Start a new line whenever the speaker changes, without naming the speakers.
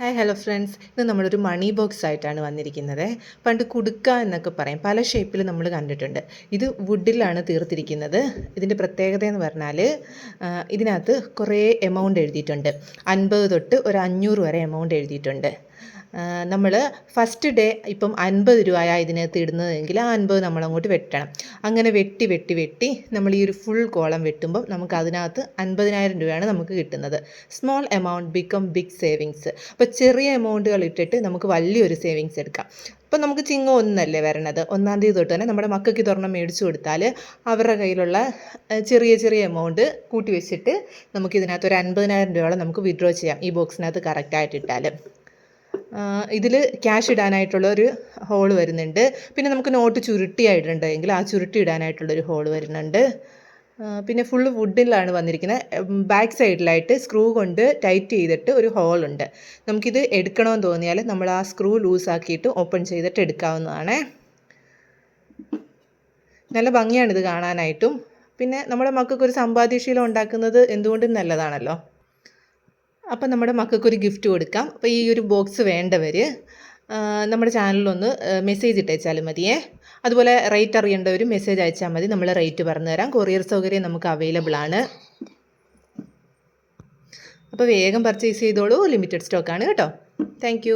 Hi hello friends ഇത് നമ്മളൊരു മണി box ആയിട്ടാണ് വന്നിരിക്കുന്നത്. പണ്ട് കുടുക്ക എന്നൊക്കെ പറയും. പല ഷേപ്പിൽ നമ്മൾ കണ്ടിട്ടുണ്ട്. ഇത് വുഡിലാണ് തീർത്തിരിക്കുന്നത്. ഇതിന്റെ പ്രത്യേകത എന്ന് പറഞ്ഞാൽ ഇതിനകത്ത് കുറേ എമൗണ്ട് എഴുതിയിട്ടുണ്ട്. അൻപത് തൊട്ട് ഒരു അഞ്ഞൂറ് വരെ എമൗണ്ട് എഴുതിയിട്ടുണ്ട്. നമ്മൾ ഫസ്റ്റ് ഡേ ഇപ്പം അൻപത് രൂപയാ ഇതിനകത്ത് ഇടുന്നതെങ്കിൽ ആ അൻപത് നമ്മൾ അങ്ങോട്ട് വെട്ടണം. അങ്ങനെ വെട്ടി വെട്ടി വെട്ടി നമ്മൾ ഈ ഒരു ഫുൾ കോളം വെട്ടുമ്പം നമുക്ക് അതിനകത്ത് അൻപതിനായിരം രൂപയാണ് നമുക്ക് കിട്ടുന്നത്. Small amount become big savings അപ്പോൾ ചെറിയ എമൗണ്ടുകൾ ഇട്ടിട്ട് നമുക്ക് വലിയൊരു സേവിങ്സ് എടുക്കാം. ഇപ്പം നമുക്ക് ചിങ്ങം ഒന്നല്ലേ വരണത്? ഒന്നാം തീയതി തൊട്ട് തന്നെ നമ്മുടെ മക്കൾക്ക് തുറന്ന് മേടിച്ചു കൊടുത്താൽ അവരുടെ കയ്യിലുള്ള ചെറിയ ചെറിയ എമൗണ്ട് കൂട്ടി വെച്ചിട്ട് നമുക്ക് ഇതിനകത്ത് ഒരു അൻപതിനായിരം രൂപയോളം നമുക്ക് വിഡ്രോ ചെയ്യാം. ഈ ബോക്സിനകത്ത് കറക്റ്റായിട്ട് ഇട്ടാൽ ഇതിൽ ക്യാഷ് ഇടാനായിട്ടുള്ള ഒരു ഹോൾ വരുന്നുണ്ട്. പിന്നെ നമുക്ക് നോട്ട് ചുരുട്ടിയായിട്ടുണ്ടെങ്കിൽ ആ ചുരുട്ടി ഇടാനായിട്ടുള്ളൊരു ഹോൾ വരുന്നുണ്ട്. പിന്നെ ഫുള്ള് വുഡിലാണ് വന്നിരിക്കുന്നത്. ബാക്ക് സൈഡിലായിട്ട് സ്ക്രൂ കൊണ്ട് ടൈറ്റ് ചെയ്തിട്ട് ഒരു ഹോൾ ഉണ്ട്. നമുക്കിത് എടുക്കണമെന്ന് തോന്നിയാൽ നമ്മൾ ആ സ്ക്രൂ ലൂസാക്കിയിട്ട് ഓപ്പൺ ചെയ്തിട്ട് എടുക്കാവുന്നതാണ്. നല്ല ഭംഗിയാണിത് കാണാനായിട്ടും. പിന്നെ നമ്മുടെ മക്കൾക്ക് ഒരു സമ്പാദ്യശീലം ഉണ്ടാക്കുന്നത് എന്തുകൊണ്ടും നല്ലതാണല്ലോ. അപ്പം നമ്മുടെ മക്കൾക്കൊരു ഗിഫ്റ്റ് കൊടുക്കാം. അപ്പോൾ ഈ ഒരു ബോക്സ് വേണ്ടവർ നമ്മുടെ ചാനലിലൊന്ന് മെസ്സേജ് ഇട്ടേച്ചാലും മതിയേ. അതുപോലെ റേറ്റ് അറിയേണ്ടവർ മെസ്സേജ് അയച്ചാൽ മതി. നമ്മൾ റേറ്റ് പറഞ്ഞു തരാം കൊറിയർ സൗകര്യം നമുക്ക് അവൈലബിൾ ആണ്. അപ്പോൾ വേഗം പർച്ചേസ് ചെയ്തോളൂ. ലിമിറ്റഡ് സ്റ്റോക്കാണ് കേട്ടോ. താങ്ക്